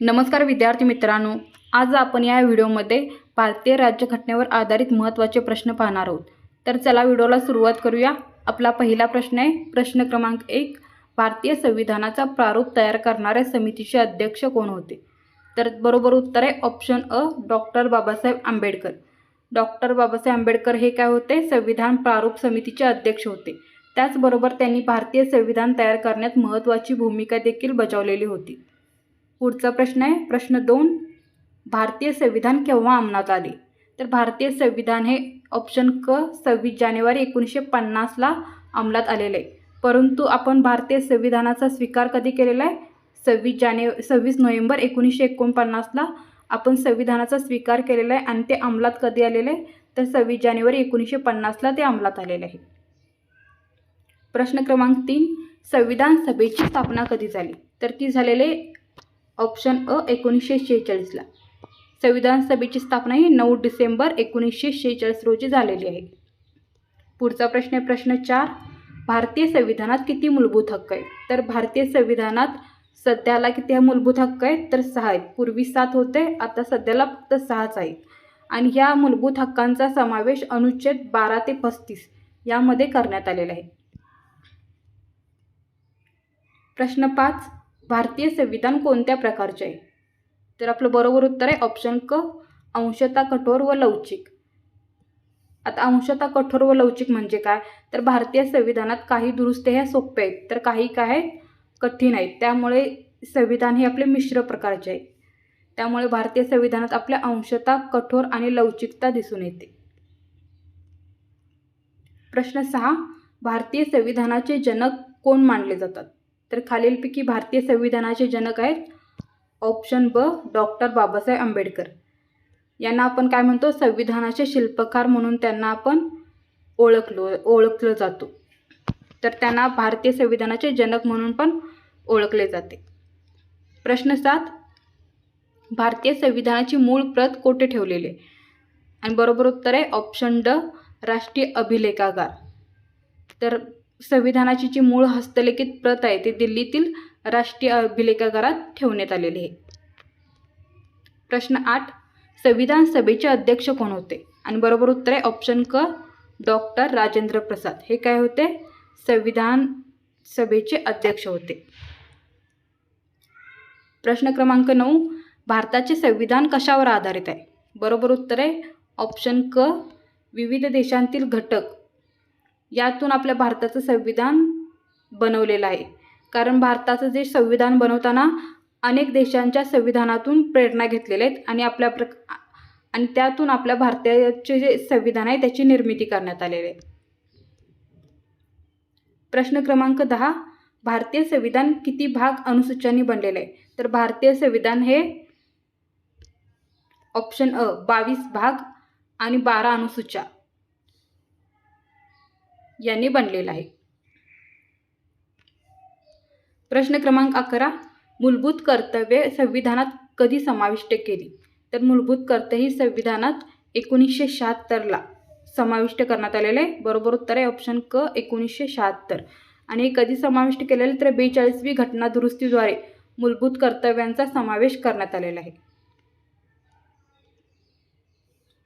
नमस्कार विद्यार्थी मित्रांनो आज आपण या व्हिडिओमध्ये भारतीय राज्यघटनेवर आधारित महत्त्वाचे प्रश्न पाहणार आहोत. तर चला व्हिडिओला सुरुवात करूया. आपला पहिला प्रश्न आहे प्रश्न क्रमांक एक भारतीय संविधानाचा प्रारूप तयार करणाऱ्या समितीचे अध्यक्ष कोण होते? तर बरोबर उत्तर आहे ऑप्शन अ डॉक्टर बाबासाहेब आंबेडकर. डॉक्टर बाबासाहेब आंबेडकर हे काय होते? संविधान प्रारूप समितीचे अध्यक्ष होते. त्याचबरोबर त्यांनी भारतीय संविधान तयार करण्यात महत्त्वाची भूमिका देखील बजावलेली होती. पुढचा प्रश्न आहे. प्रश्न दोन भारतीय संविधान केव्हा अंमलात आले? तर भारतीय संविधान हे ऑप्शन क सव्वीस जानेवारी एकोणीसशे पन्नासला अंमलात आलेलं. आहे परंतु आपण भारतीय संविधानाचा स्वीकार कधी केलेला आहे? सव्वीस जाने सव्वीस नोव्हेंबर एकोणीसशे एकोणपन्नासला आपण संविधानाचा स्वीकार केलेला आहे आणि ते अंमलात कधी आलेलं? आहे तर सव्वीस जानेवारी एकोणीसशे पन्नासला ते अंमलात आलेलं आहे. प्रश्न क्रमांक तीन संविधान सभेची स्थापना कधी झाली? तर ती झालेली ऑप्शन अ एकोणीसशे शेहेचाळीसला संविधान सभेची स्थापना ही नऊ डिसेंबर एकोणीसशे शेहेचाळीस रोजी झालेली आहे. पुढचा प्रश्न आहे प्रश्न चार. भारतीय संविधानात किती मूलभूत हक्क आहेत? तर भारतीय संविधानात सध्याला किती हा मूलभूत हक्क आहेत? तर सहा आहेत. पूर्वी सात होते आता सध्याला फक्त सहाच आहेत. आणि ह्या मूलभूत हक्कांचा समावेश अनुच्छेद बारा ते पस्तीस यामध्ये करण्यात आलेला आहे. प्रश्न पाच. भारतीय संविधान कोणत्या प्रकारचे आहे? तर आपलं बरोबर उत्तर आहे ऑप्शन क अंशता कठोर व लवचिक. आता अंशता कठोर व लवचिक म्हणजे काय? तर भारतीय संविधानात काही दुरुस्त्या ह्या सोप्या आहेत तर काही काय आहेत कठीण आहेत. त्यामुळे संविधान हे आपले मिश्र प्रकारचे आहे. त्यामुळे भारतीय संविधानात आपल्या अंशता कठोर आणि लवचिकता दिसून येते. प्रश्न सहा भारतीय संविधानाचे जनक कोण मानले जातात? तर खालीलपैकी भारतीय संविधानाचे जनक आहेत ऑप्शन ब डॉक्टर बाबासाहेब आंबेडकर. यांना आपण काय म्हणतो? संविधानाचे शिल्पकार म्हणून त्यांना आपण ओळखलो ओळखलं जातो. तर त्यांना भारतीय संविधानाचे जनक म्हणून पण ओळखले जाते. प्रश्न सात भारतीय संविधानाची मूळ प्रत कोठे ठेवलेली? आहे आणि बरोबर उत्तर आहे ऑप्शन ड राष्ट्रीय अभिलेखागार. तर संविधानाची जी मूळ हस्तलिखित प्रत आहे ती दिल्लीतील राष्ट्रीय अभिलेखागारात ठेवण्यात आलेली आहे. प्रश्न आठ संविधान सभेचे अध्यक्ष कोण होते? आणि बरोबर उत्तर आहे ऑप्शन क डॉक्टर राजेंद्र प्रसाद. हे काय होते? संविधान सभेचे अध्यक्ष होते. प्रश्न क्रमांक नऊ भारताचे संविधान कशावर आधारित आहे? बरोबर उत्तर आहे ऑप्शन क विविध देशांतील घटक यातून आपल्या भारताचं संविधान बनवलेलं आहे. कारण भारताचं जे संविधान बनवताना अनेक देशांच्या संविधानातून प्रेरणा घेतलेल्या आहेत आणि आपल्या प्र आणि त्यातून आपल्या भारताचे जे संविधान आहे त्याची निर्मिती करण्यात आलेली आहे. प्रश्न क्रमांक दहा भारतीय संविधान किती भाग अनुसूच्यांनी बनलेले आहे? तर भारतीय संविधान हे ऑप्शन अ बावीस भाग आणि बारा अनुसूच्या. यांनी बनलेला आहे. प्रश्न क्रमांक अकरा. मूलभूत कर्तव्ये संविधानात कधी समाविष्ट केली? तर मूलभूत कर्तव्य ही संविधानात एकोणीसशे शहात्तरला समाविष्ट करण्यात आलेलं आहे. बरोबर उत्तर आहे ऑप्शन क एकोणीसशे शहात्तर. आणि कधी समाविष्ट केलेलं तर बेचाळीसवी घटना दुरुस्तीद्वारे मूलभूत कर्तव्यांचा समावेश करण्यात आलेला आहे.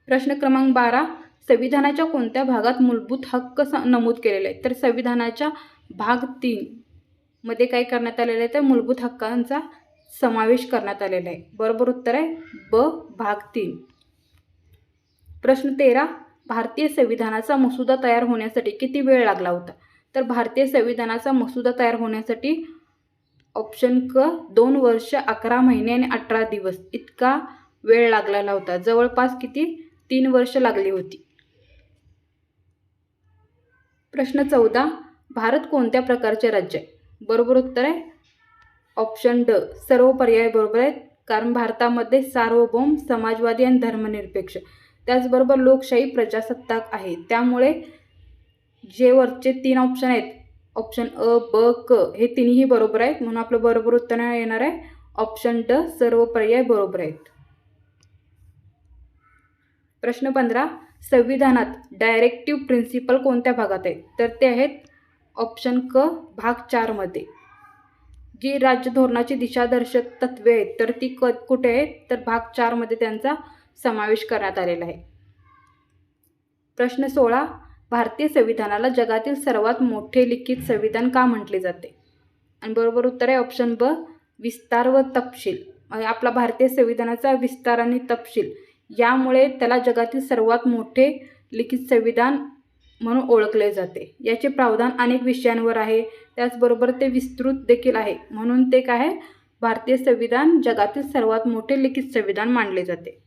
प्रश्न क्रमांक बारा. संविधानाच्या कोणत्या भागात मूलभूत हक्क स नमूद केलेले आहेत? तर संविधानाच्या भाग तीन मध्ये काय करण्यात आलेलं आहे? तर मूलभूत हक्कांचा समावेश करण्यात आलेला आहे. बरोबर उत्तर आहे ब भाग तीन. प्रश्न तेरा भारतीय संविधानाचा मसुदा तयार होण्यासाठी किती वेळ लागला होता? तर भारतीय संविधानाचा मसुदा तयार होण्यासाठी ऑप्शन क दोन वर्ष अकरा महिने आणि अठरा दिवस इतका वेळ लागलेला होता जवळपास किती? तीन वर्ष लागली होती. प्रश्न चौदा भारत कोणत्या प्रकारचे राज्य? आहे बरोबर उत्तर आहे ऑप्शन ड सर्व पर्याय बरोबर आहेत कारण भारतामध्ये सार्वभौम समाजवादी आणि धर्मनिरपेक्ष. त्याचबरोबर लोकशाही प्रजासत्ताक आहे. त्यामुळे जे वरचे तीन ऑप्शन आहेत ऑप्शन अ ब क हे तिन्ही बरोबर आहेत. म्हणून आपलं बरोबर उत्तर येणार आहे. ऑप्शन ड सर्व पर्याय बरोबर आहेत. प्रश्न पंधरा संविधानात डायरेक्टिव्ह प्रिन्सिपल कोणत्या भागात आहेत तर ते आहेत ऑप्शन क भाग चारमध्ये जी राज्य धोरणाची दिशादर्शक तत्वे आहेत तर ती क कुठे आहेत? तर भाग चारमध्ये त्यांचा समावेश करण्यात आलेला आहे. प्रश्न सोळा भारतीय संविधानाला जगातील सर्वात मोठे लिखित संविधान का म्हटले जाते? आणि बरोबर उत्तर आहे ऑप्शन ब विस्तार व तपशील. म्हणजे आपला भारतीय संविधानाचा विस्तार आणि तपशील. यामुळे त्याला जगातील सर्वात मोठे लिखित संविधान म्हणून ओळखले जाते. याचे प्रावधान अनेक विषयांवर आहे. त्याचबरोबर ते विस्तृत देखील आहे. म्हणून ते काय आहे? भारतीय संविधान जगातील सर्वात मोठे लिखित संविधान मानले जाते.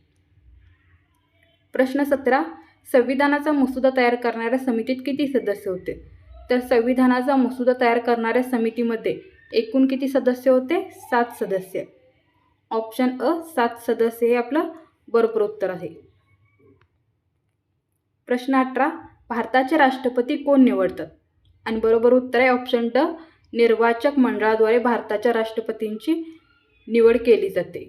प्रश्न सतरा. संविधानाचा मसुदा तयार करणाऱ्या समितीत किती सदस्य होते? तर संविधानाचा मसुदा तयार करणाऱ्या समितीमध्ये एकूण किती सदस्य होते? सात सदस्य. ऑप्शन अ सात सदस्य हे आपलं बरोबर उत्तर आहे. प्रश्न अठरा भारताचे राष्ट्रपती कोण निवडतात? आणि बरोबर उत्तर आहे ऑप्शन ड निर्वाचक मंडळाद्वारे भारताच्या राष्ट्रपतींची निवड केली जाते.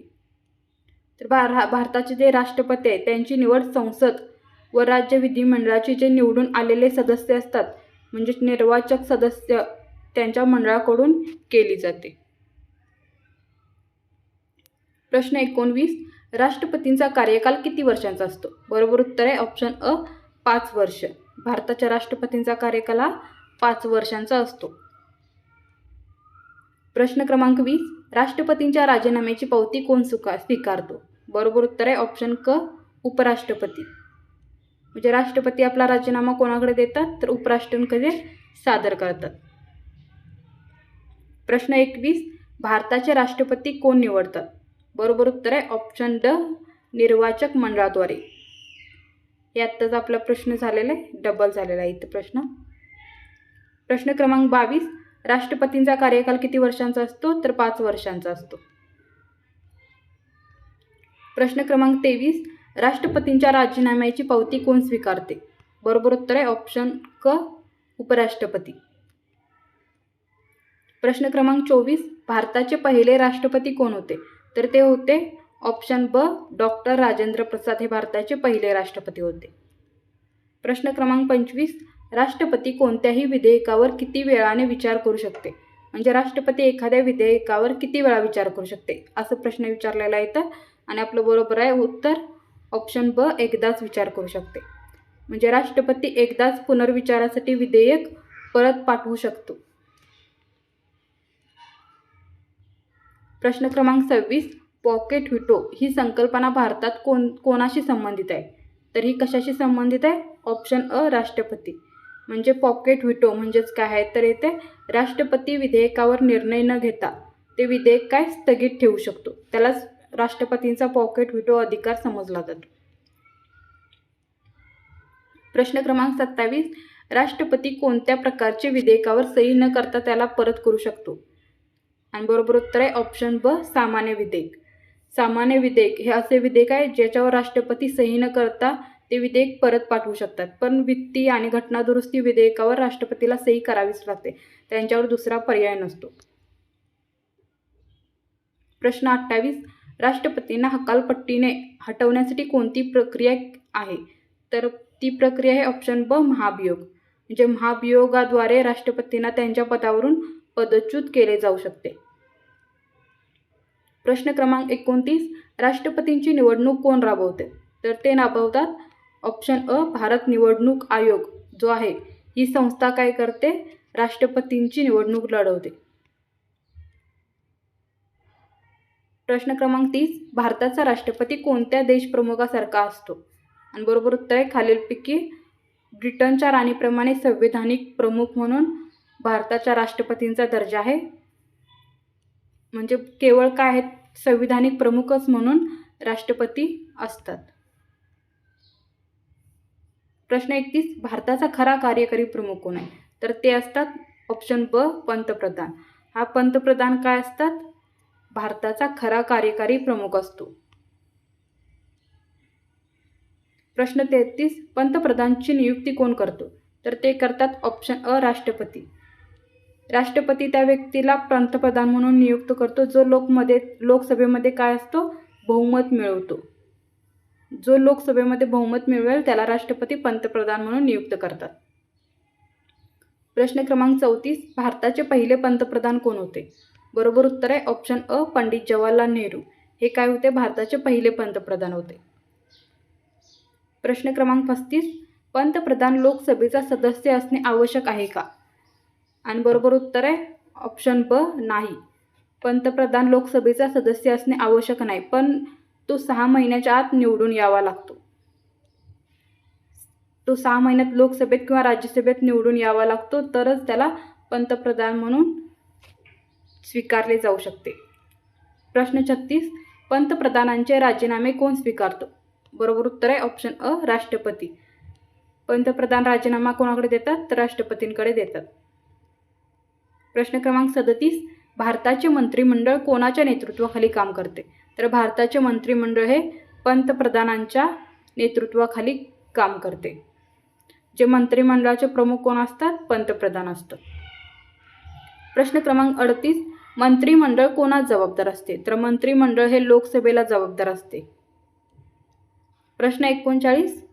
तर भार भारताचे जे राष्ट्रपती आहेत त्यांची निवड संसद व राज्य विधिमंडळाचे जे निवडून आलेले सदस्य असतात म्हणजे निर्वाचक सदस्य त्यांच्या मंडळाकडून केली जाते. प्रश्न एकोणवीस राष्ट्रपतींचा कार्यकाल किती वर्षांचा असतो? बरोबर उत्तर आहे ऑप्शन अ पाच वर्ष. भारताच्या राष्ट्रपतींचा कार्यकाल हा पाच वर्षांचा असतो. प्रश्न क्रमांक वीस. राष्ट्रपतींच्या राजीनाम्याची पावती कोण सुका स्वीकारतो? बरोबर उत्तर आहे ऑप्शन क उपराष्ट्रपती. म्हणजे राष्ट्रपती आपला राजीनामा कोणाकडे देतात? तर उपराष्ट्रांकडे सादर करतात. प्रश्न एकवीस. भारताचे राष्ट्रपती कोण निवडतात? बरोबर उत्तर आहे ऑप्शन ड निर्वाचक मंडळाद्वारे. हे आत्ताच आपला प्रश्न झालेला आहे डबल झालेला आहे इथं प्रश्न. प्रश्न क्रमांक बावीस राष्ट्रपतींचा कार्यकाल किती वर्षांचा असतो? तर पाच वर्षांचा असतो. प्रश्न क्रमांक तेवीस राष्ट्रपतींच्या राजीनाम्याची पावती कोण स्वीकारते? बरोबर उत्तर आहे ऑप्शन क उपराष्ट्रपती. प्रश्न क्रमांक चोवीस भारताचे पहिले राष्ट्रपती कोण होते? तर ते होते ऑप्शन ब डॉक्टर राजेंद्र प्रसाद हे भारताचे पहिले राष्ट्रपती होते. प्रश्न क्रमांक पंचवीस राष्ट्रपती कोणत्याही विधेयकावर किती वेळाने विचार करू शकते? म्हणजे राष्ट्रपती एखाद्या विधेयकावर किती वेळा विचार करू शकते? असं प्रश्न विचारलेला येतं आणि आपलं बरोबर आहे उत्तर ऑप्शन ब एकदाच विचार करू शकते. म्हणजे राष्ट्रपती एकदाच पुनर्विचारासाठी विधेयक परत पाठवू शकतो. प्रश्न क्रमांक सव्वीस पॉकेट व्हिटो ही संकल्पना भारतात कोण कोणाशी संबंधित आहे? तर ही कशाशी संबंधित आहे? ऑप्शन अ राष्ट्रपती. म्हणजे पॉकेट व्हिटो म्हणजेच काय आहे? तर येते राष्ट्रपती विधेयकावर निर्णय न घेता ते विधेयक काय स्थगित ठेवू शकतो? त्यालाच राष्ट्रपतींचा पॉकेट व्हिटो अधिकार समजला जातो. प्रश्न क्रमांक सत्तावीस राष्ट्रपती कोणत्या प्रकारचे विधेयकावर सही न करता त्याला परत करू शकतो? आणि बरोबर उत्तर आहे ऑप्शन ब सामान्य विधेयक. सामान्य विधेयक हे असे विधेयक आहे ज्याच्यावर राष्ट्रपती सही न करता ते विधेयक परत पाठवू शकतात. पण वित्तीय आणि घटनादुरुस्ती विधेयकावर राष्ट्रपतीला सही करावीच लागते. त्यांच्यावर दुसरा पर्याय नसतो. प्रश्न अठ्ठावीस राष्ट्रपतींना हकालपट्टीने हटवण्यासाठी कोणती प्रक्रिया आहे? तर ती प्रक्रिया आहे ऑप्शन ब महाभियोग. म्हणजे महाभियोगाद्वारे राष्ट्रपतींना त्यांच्या पदावरून पदच्युत केले जाऊ शकते. प्रश्न क्रमांक एकोणतीस राष्ट्रपतींची निवडणूक कोण राबवते? तर ते राबवतात ऑप्शन अ भारत निवडणूक आयोग जो आहे. ही संस्था काय करते? राष्ट्रपतींची निवडणूक लढवते. प्रश्न क्रमांक तीस भारताचा राष्ट्रपती कोणत्या देशप्रमुखासारखा असतो? आणि बरोबर उत्तर आहे खालीलपैकी ब्रिटनच्या राणीप्रमाणे संवैधानिक प्रमुख म्हणून भारताच्या राष्ट्रपतींचा दर्जा आहे. म्हणजे केवळ काय आहेत? संविधानिक प्रमुखच म्हणून राष्ट्रपती असतात. प्रश्न एकतीस भारताचा खरा कार्यकारी प्रमुख कोण आहे? तर ते असतात ऑप्शन ब पंतप्रधान. हा पंतप्रधान काय असतात? भारताचा खरा कार्यकारी प्रमुख असतो. प्रश्न तेहतीस पंतप्रधानची नियुक्ती कोण करतो? तर ते करतात ऑप्शन अ राष्ट्रपती. राष्ट्रपती त्या व्यक्तीला पंतप्रधान म्हणून नियुक्त करतो जो लोकमध्ये लोकसभेमध्ये काय असतो? बहुमत मिळवतो. जो लोकसभेमध्ये बहुमत मिळवेल त्याला राष्ट्रपती पंतप्रधान म्हणून नियुक्त करतात. प्रश्न क्रमांक चौतीस भारताचे पहिले पंतप्रधान कोण होते? बरोबर उत्तर आहे ऑप्शन अ पंडित जवाहरलाल नेहरू. हे काय होते? भारताचे पहिले पंतप्रधान होते. प्रश्न क्रमांक पस्तीस पंतप्रधान लोकसभेचा सदस्य असणे आवश्यक आहे का? आणि बरोबर उत्तर आहे ऑप्शन ब नाही. पंतप्रधान लोकसभेचा सदस्य असणे आवश्यक नाही पण तो सहा महिन्याच्या आत निवडून यावा लागतो. तो सहा महिन्यात लोकसभेत किंवा राज्यसभेत निवडून यावा लागतो तरच त्याला पंतप्रधान म्हणून स्वीकारले जाऊ शकते. प्रश्न छत्तीस पंतप्रधानांचे राजीनामे कोण स्वीकारतो? बरोबर उत्तर आहे ऑप्शन अ राष्ट्रपती. पंतप्रधान राजीनामा कोणाकडे देतात? तर राष्ट्रपतींकडे देतात. प्रश्न क्रमांक सदतीस भारताचे मंत्रिमंडळ कोणाच्या नेतृत्वाखाली काम करते? तर भारताचे मंत्रिमंडळ हे पंतप्रधानांच्या नेतृत्वाखाली काम करते. जे मंत्रिमंडळाचे प्रमुख कोण असतात? पंतप्रधान असतात. प्रश्न क्रमांक अडतीस मंत्रिमंडळ कोणास जबाबदार असते? तर मंत्रिमंडळ हे लोकसभेला जबाबदार असते. प्रश्न एकोणचाळीस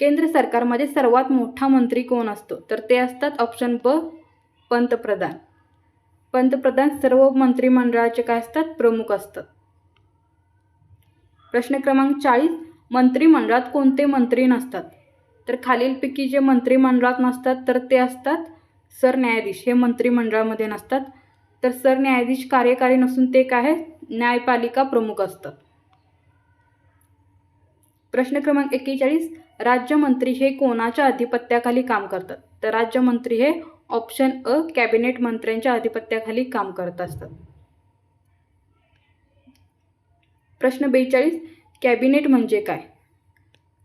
केंद्र सरकारमध्ये सर्वात मोठा मंत्री कोण असतो? तर ते असतात ऑप्शन ब पंतप्रधान. पंतप्रधान सर्व मंत्रिमंडळाचे काय असतात? प्रमुख असतात. प्रश्न क्रमांक चाळीस मंत्रिमंडळात कोणते मंत्री नसतात? तर खालीलपैकी जे मंत्रिमंडळात नसतात तर ते असतात सरन्यायाधीश. हे मंत्रिमंडळामध्ये नसतात. तर सरन्यायाधीश कार्यकारी नसून ते काय आहे न्यायपालिका प्रमुख असतात. प्रश्न क्रमांक एक्केचाळीस राज्यमंत्री हे कोणाच्या अधिपत्याखाली काम करतात? तर राज्यमंत्री हे ऑप्शन अ कॅबिनेट मंत्र्यांच्या अधिपत्याखाली काम करत असतात. प्रश्न बेचाळीस कॅबिनेट म्हणजे काय?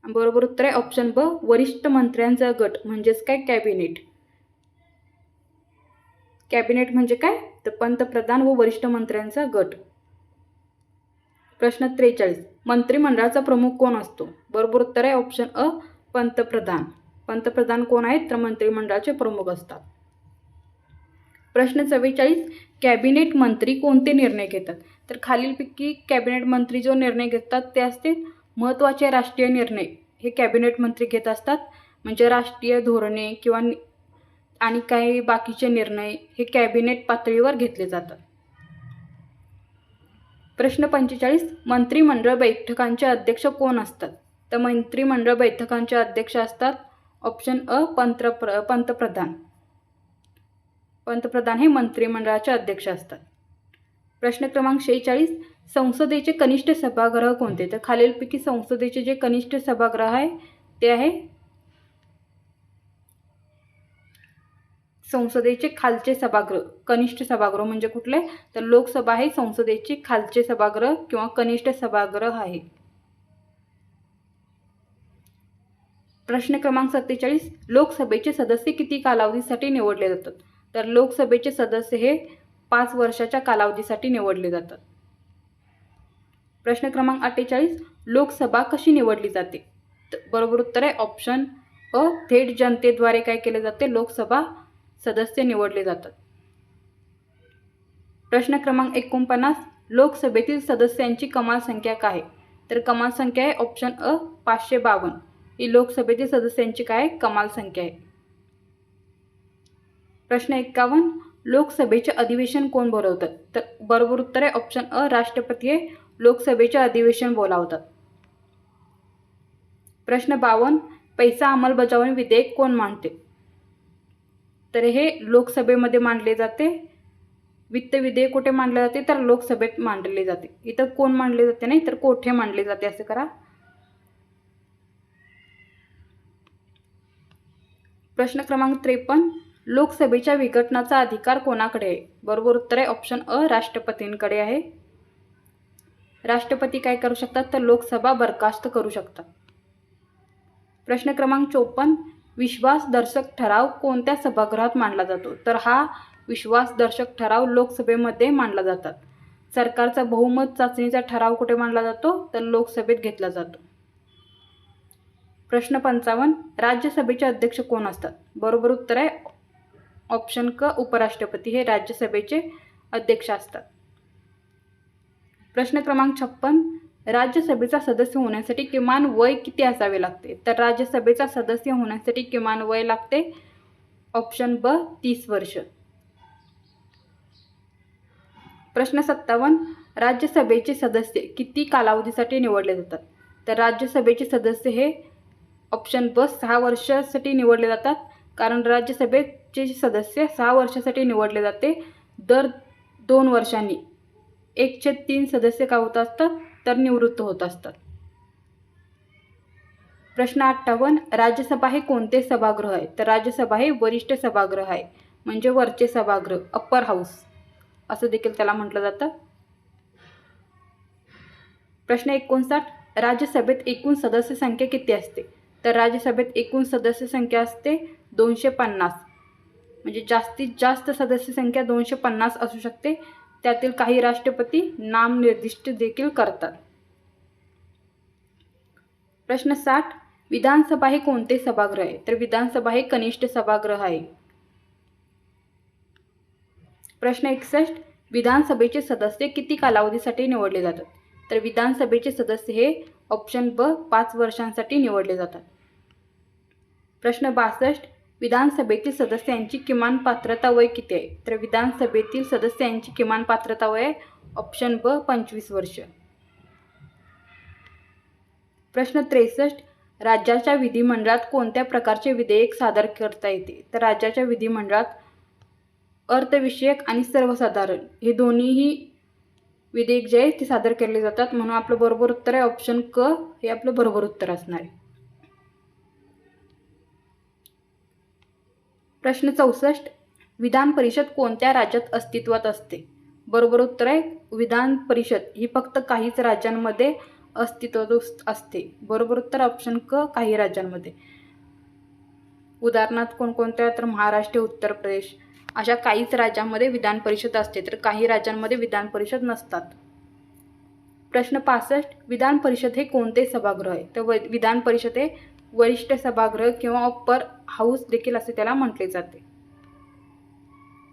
बरोबर उत्तर आहे ऑप्शन ब वरिष्ठ मंत्र्यांचा गट म्हणजेच काय? कॅबिनेट. कॅबिनेट म्हणजे काय? तर पंतप्रधान व वरिष्ठ मंत्र्यांचा गट. प्रश्न त्रेचाळीस मंत्रिमंडळाचा प्रमुख कोण असतो? बरोबर उत्तर आहे ऑप्शन अ पंतप्रधान. पंतप्रधान कोण आहेत? तर मंत्रिमंडळाचे प्रमुख असतात. प्रश्न चव्वेचाळीस कॅबिनेट मंत्री कोणते निर्णय घेतात? तर खालीलपैकी कॅबिनेट मंत्री जो निर्णय घेतात ते असते महत्त्वाचे राष्ट्रीय निर्णय हे कॅबिनेट मंत्री घेत असतात. म्हणजे राष्ट्रीय धोरणे किंवा आणि काही बाकीचे निर्णय हे कॅबिनेट पातळीवर घेतले जातात. प्रश्न पंचेचाळीस मंत्रिमंडळ बैठकांचे अध्यक्ष कोण असतात? तर मंत्रिमंडळ बैठकांचे अध्यक्ष असतात ऑप्शन अ पंतप्र पंतप्रधान. पंतप्रधान हे मंत्रिमंडळाचे अध्यक्ष असतात. प्रश्न क्रमांक शेहेचाळीस संसदेचे कनिष्ठ सभागृह कोणते? तर खालीलपैकी संसदेचे जे कनिष्ठ सभागृह आहे ते आहे संसदेचे खालचे सभागृह. कनिष्ठ सभागृह म्हणजे कुठले? तर लोकसभा हे संसदेचे खालचे सभागृह किंवा कनिष्ठ सभागृह आहे. प्रश्न क्रमांक सत्तेचाळीस लोकसभेचे सदस्य किती कालावधीसाठी निवडले जातात? तर लोकसभेचे सदस्य हे पाच वर्षाच्या कालावधीसाठी निवडले जातात. प्रश्न क्रमांक अठ्ठेचाळीस लोकसभा कशी निवडली जाते? त- बरोबर उत्तर आहे ऑप्शन अ थेट जनतेद्वारे काय केले जाते? लोकसभा सदस्य निवडले जातात. प्रश्न क्रमांक एकोणपन्नास लोकसभेतील सदस्यांची कमाल संख्या काय? आहे? तर कमाल संख्या आहे ऑप्शन अ पाचशे बावन्न. ही लोकसभेतील सदस्यांची काय? कमाल संख्या आहे. प्रश्न एक्कावन्न लोकसभेचे अधिवेशन कोण बोलवतात तर बरोबर उत्तर आहे ऑप्शन अ राष्ट्रपती हे लोकसभेचे अधिवेशन बोलावतात प्रश्न बावन्न पैसा अंमलबजावणी विधेयक कोण मांडते? तर हे लोकसभेमध्ये मांडले जाते. वित्त विधेयक कुठे मांडले जाते? तर लोकसभेत मांडले जाते. इथं कोण मांडले जाते नाही तर कोठे मांडले जाते असं करा. प्रश्न क्रमांक त्रेपन्न लोकसभेच्या विघटनाचा अधिकार कोणाकडे? आहे बरोबर उत्तर आहे ऑप्शन अ राष्ट्रपतींकडे आहे. राष्ट्रपती काय करू शकतात? तर लोकसभा बरखास्त करू शकतात. प्रश्न क्रमांक चोपन्न विश्वासदर्शक ठराव कोणत्या सभागृहात मांडला जातो? तर हा विश्वासदर्शक ठराव लोकसभेमध्ये मांडला जातात. सरकारचा बहुमत चाचणीचा ठराव कुठे मांडला जातो? तर लोकसभेत घेतला जातो. प्रश्न पंचावन्न राज्यसभेचे अध्यक्ष कोण असतात? बरोबर उत्तर आहे ऑप्शन क उपराष्ट्रपती हे राज्यसभेचे अध्यक्ष असतात. प्रश्न क्रमांक छप्पन राज्यसभेचा सदस्य होण्यासाठी किमान वय किती असावे लागते? तर राज्यसभेचा सदस्य होण्यासाठी किमान वय लागते. ऑप्शन ब तीस वर्ष. प्रश्न सत्तावन्न राज्यसभेचे सदस्य किती कालावधीसाठी निवडले जातात? तर राज्यसभेचे सदस्य हे ऑप्शन ब सहा वर्षासाठी निवडले जातात. कारण राज्यसभेचे सदस्य सहा वर्षासाठी निवडले जाते. दर दोन वर्षांनी एकशे तीन सदस्य का होत असतात तर निवृत्त होत असतात. प्रश्न अठ्ठावन्न राज्यसभा हे कोणते सभागृह आहे? तर राज्यसभा हे वरिष्ठ सभागृह आहे म्हणजे वरचे सभागृह अप्पर हाऊस असं देखील त्याला म्हटलं जातं. प्रश्न एकोणसाठ राज्यसभेत एकूण सदस्य संख्या किती असते? तर राज्यसभेत एकूण सदस्य संख्या असते दोनशे पन्नास. म्हणजे जास्तीत जास्त सदस्य संख्या दोनशे पन्नास असू शकते. त्यातील काही राष्ट्रपती नाम निर्दिष्ट देखील करतात. प्रश्न साठ. विधानसभा हे कोणते सभागृह आहे? तर विधानसभा हे कनिष्ठ सभागृह आहे. प्रश्न एकसष्ट. विधानसभेचे सदस्य किती कालावधीसाठी निवडले जातात? तर विधानसभेचे सदस्य हे ऑप्शन ब पाच वर्षांसाठी निवडले जातात. प्रश्न बासष्ट. विधानसभेतील सदस्यांची किमान पात्रता वय किती आहे? तर विधानसभेतील सदस्यांची किमान पात्रता वय ऑप्शन ब पंचवीस वर्ष. प्रश्न त्रेसष्ट. राज्याच्या विधिमंडळात कोणत्या प्रकारचे विधेयक सादर करता येते? तर राज्याच्या विधिमंडळात अर्थविषयक आणि सर्वसाधारण हे दोन्हीही विधेयक जे आहे ते सादर केले जातात. म्हणून आपलं बरोबर उत्तर आहे ऑप्शन क हे आपलं बरोबर उत्तर असणार आहे. प्रश्न चौसष्ट विधान परिषद कोणत्या राज्यात अस्तित्वात असते? बरोबर उत्तर आहे विधान परिषद ही फक्त काहीच राज्यांमध्ये अस्तित्वात असते. बरोबर उत्तर ऑप्शन क काही राज्यांमध्ये. उदाहरणार्थ कोणकोणत्या? तर महाराष्ट्र उत्तर प्रदेश. अशा काहीच राज्यांमध्ये विधान परिषद असते तर काही राज्यांमध्ये विधान परिषद नसतात. प्रश्न पासष्ट विधान परिषद हे कोणते सभागृह आहे? तर विधान परिषद हे वरिष्ठ सभागृह किंवा अप्पर हाऊस देखील असे त्याला म्हटले जाते.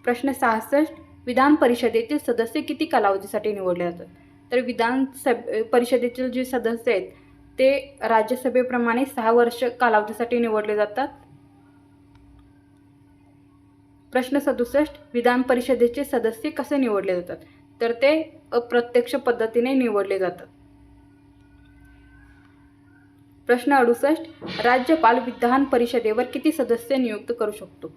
प्रश्न सहासष्ट विधान परिषदेतील सदस्य किती कालावधीसाठी निवडले जातात? तर विधान सब परिषदेतील जे सदस्य आहेत ते राज्यसभेप्रमाणे सहा वर्ष कालावधीसाठी निवडले जातात. प्रश्न सदुसष्ट विधान परिषदेचे सदस्य कसे निवडले जातात? तर ते अप्रत्यक्ष पद्धतीने निवडले जातात. प्रश्न अडुसष्ट राज्यपाल विधान परिषदेवर किती सदस्य नियुक्त करू शकतो?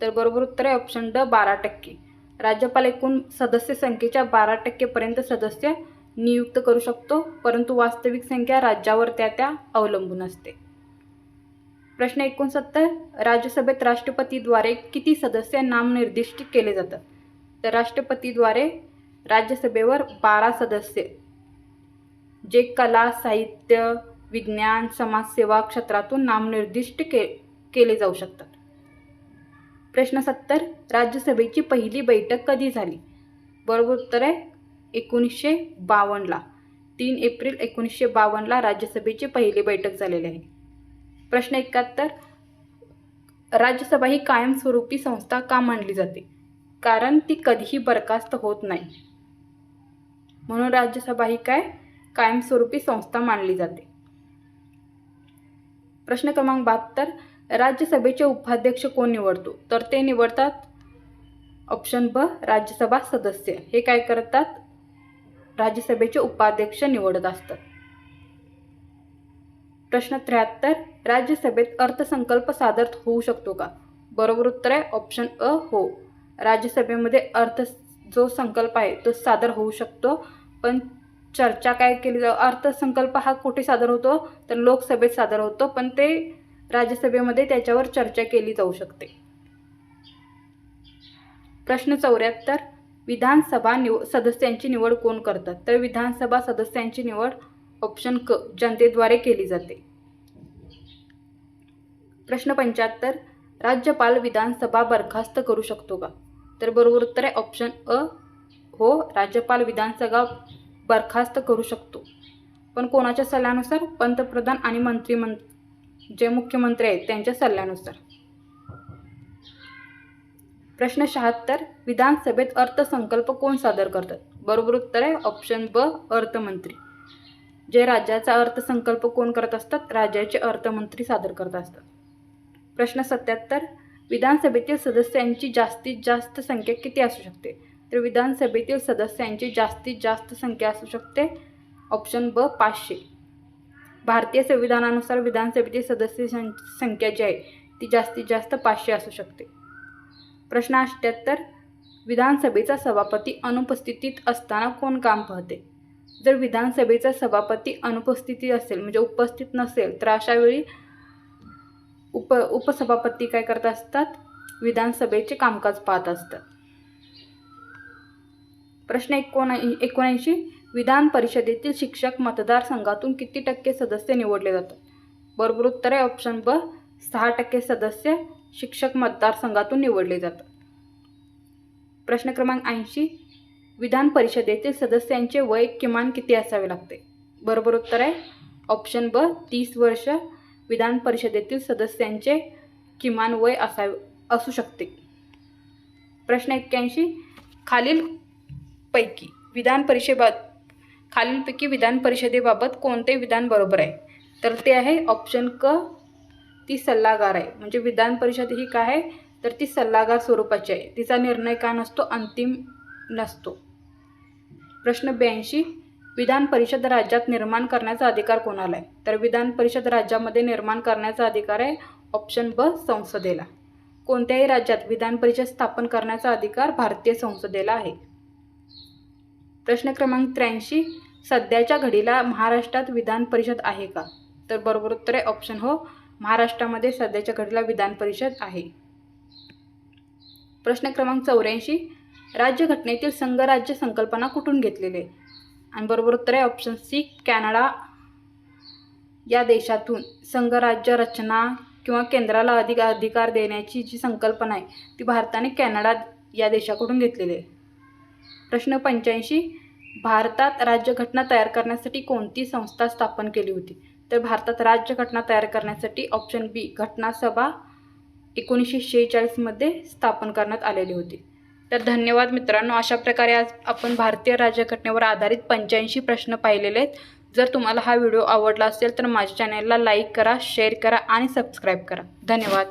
तर बरोबर उत्तर आहे ऑप्शन ड बारा टक्के. राज्यपाल एकूण सदस्य संख्येच्या बारा टक्केपर्यंत सदस्य नियुक्त करू शकतो परंतु वास्तविक संख्या राज्यावर त्या त्या अवलंबून असते. प्रश्न एकोणसत्तर राज्यसभेत राष्ट्रपतीद्वारे किती सदस्य नामनिर्दिष्ट केले जातात? तर राष्ट्रपतीद्वारे राज्यसभेवर बारा सदस्य. जे कला साहित्य विज्ञान समाजसेवा क्षेत्रातून नामनिर्दिष्ट के केले जाऊ शकतात. प्रश्न सत्तर राज्यसभेची पहिली बैठक कधी झाली? बरोबर उत्तर आहे एकोणीसशे बावन्नला तीन एप्रिल एकोणीसशे बावन्नला राज्यसभेची पहिली बैठक झालेली आहे. प्रश्न एकाहत्तर राज्यसभा ही कायमस्वरूपी संस्था का मानली जाते? कारण ती कधीही बरखास्त होत नाही. म्हणून राज्यसभा ही काय? कायमस्वरूपी संस्था मानली जाते. प्रश्न क्रमांक बहात्तर राज्यसभेचे उपाध्यक्ष कोण निवडतो? तर ते निवडतात ऑप्शन ब राज्यसभा सदस्य. हे काय करतात? राज्यसभेचे उपाध्यक्ष निवडत असतात. प्रश्न त्र्याहत्तर राज्यसभेत अर्थसंकल्प सादर होऊ शकतो का? बरोबर उत्तर आहे ऑप्शन अ हो. राज्यसभेमध्ये अर्थ जो संकल्प आहे तो सादर होऊ शकतो पण चर्चा काय केली जाऊ अर्थसंकल्प हा कुठे सादर होतो तर लोकसभेत सादर होतो पण ते राज्यसभेमध्ये त्याच्यावर चर्चा केली जाऊ शकते. प्रश्न चौऱ्याहत्तर विधानसभा निव सदस्यांची निवड कोण करतात? तर विधानसभा सदस्यांची निवड ऑप्शन क जनतेद्वारे केली जाते. प्रश्न पंच्याहत्तर राज्यपाल विधानसभा बरखास्त करू शकतो का? तर बरोबर उत्तर आहे ऑप्शन अ हो राज्यपाल विधानसभा बरखास्त करू शकतो. पण कोणाच्या सल्ल्यानुसार पंतप्रधान आणि मंत्रिमं जे मुख्यमंत्री आहेत त्यांच्या सल्ल्यानुसार? प्रश्न शहात्तर विधानसभेत अर्थसंकल्प कोण सादर करतात? बरोबर उत्तर आहे ऑप्शन ब अर्थमंत्री. जे राज्याचा अर्थसंकल्प कोण करत असतात? राज्याचे अर्थमंत्री सादर करत असतात. प्रश्न सत्याहत्तर विधानसभेतील सदस्यांची जास्तीत जास्त संख्या किती असू शकते? तर विधानसभेतील सदस्यांची जास्तीत जास्त संख्या असू शकते. ऑप्शन ब पाचशे. भारतीय संविधानानुसार विधानसभेतील सदस्य संख्या जी आहे ती जास्तीत जास्त पाचशे असू शकते. प्रश्न अठ्ठ्याहत्तर विधानसभेचा सभापती अनुपस्थितीत असताना कोण काम पाहते? जर विधानसभेचा सभापती अनुपस्थिती असेल म्हणजे उपस्थित नसेल तर अशा वेळी उप उपसभापती काय करत असतात? विधानसभेचे कामकाज पाहत असतात. प्रश्न एकोणा एकोणऐंशी विधान परिषदेतील शिक्षक मतदारसंघातून किती टक्के सदस्य निवडले जातात? बरोबर उत्तर आहे ऑप्शन ब सहा टक्के सदस्य शिक्षक मतदारसंघातून निवडले जातात. प्रश्न क्रमांक ऐंशी विधान परिषदेतील सदस्यांचे वय किमान किती असावे लागते? बरोबर उत्तर आहे ऑप्शन ब तीस वर्ष विधान परिषदेतील सदस्यांचे किमान वय असावे असू शकते. प्रश्न एक्क्याऐंशी खालील पैकी विधान परिषदेबाबत खालीलपैकी विधान परिषदेबाबत कोणते विधान बरोबर आहे? तर ते आहे ऑप्शन क ती सल्लागार आहे. म्हणजे विधान परिषद ही काय आहे? तर ती सल्लागार स्वरूपाची आहे. तिचा निर्णय का नसतो? अंतिम नसतो. प्रश्न ब्याऐंशी विधान परिषद राज्यात निर्माण करण्याचा अधिकार कोणाला आहे? तर विधान परिषद राज्यामध्ये निर्माण करण्याचा अधिकार आहे ऑप्शन ब संसदेला. कोणत्याही राज्यात विधान परिषद स्थापन करण्याचा अधिकार भारतीय संसदेला आहे. प्रश्न क्रमांक त्र्याऐंशी सध्याच्या घडीला महाराष्ट्रात विधान परिषद आहे का? तर बरोबर उत्तर आहे ऑप्शन हो महाराष्ट्रामध्ये सध्याच्या घडीला विधान परिषद आहे. प्रश्न क्रमांक चौऱ्याऐंशी राज्यघटनेतील संघराज्य संकल्पना कुठून घेतलेली? आहे आणि बरोबर उत्तर आहे ऑप्शन सी कॅनडा. या देशातून संघराज्य रचना किंवा केंद्राला अधिक अधिकार देण्याची जी संकल्पना आहे ती भारताने कॅनडा या देशाकडून घेतलेली आहे. प्रश्न पंच्याऐंशी भारतात राज्यघटना तयार करण्यासाठी कोणती संस्था स्थापन केली होती? तर भारतात राज्यघटना तयार करण्यासाठी ऑप्शन बी घटनासभा एकोणीसशे शेहेचाळीसमध्ये स्थापन करण्यात आलेली होती. तर धन्यवाद मित्रांनो. अशा प्रकारे आज आपण भारतीय राज्यघटनेवर आधारित पंच्याऐंशी प्रश्न पाहिलेले आहेत. जर तुम्हाला हा व्हिडिओ आवडला असेल तर माझ्या चॅनलला लाईक करा शेअर करा आणि सबस्क्राईब करा. धन्यवाद.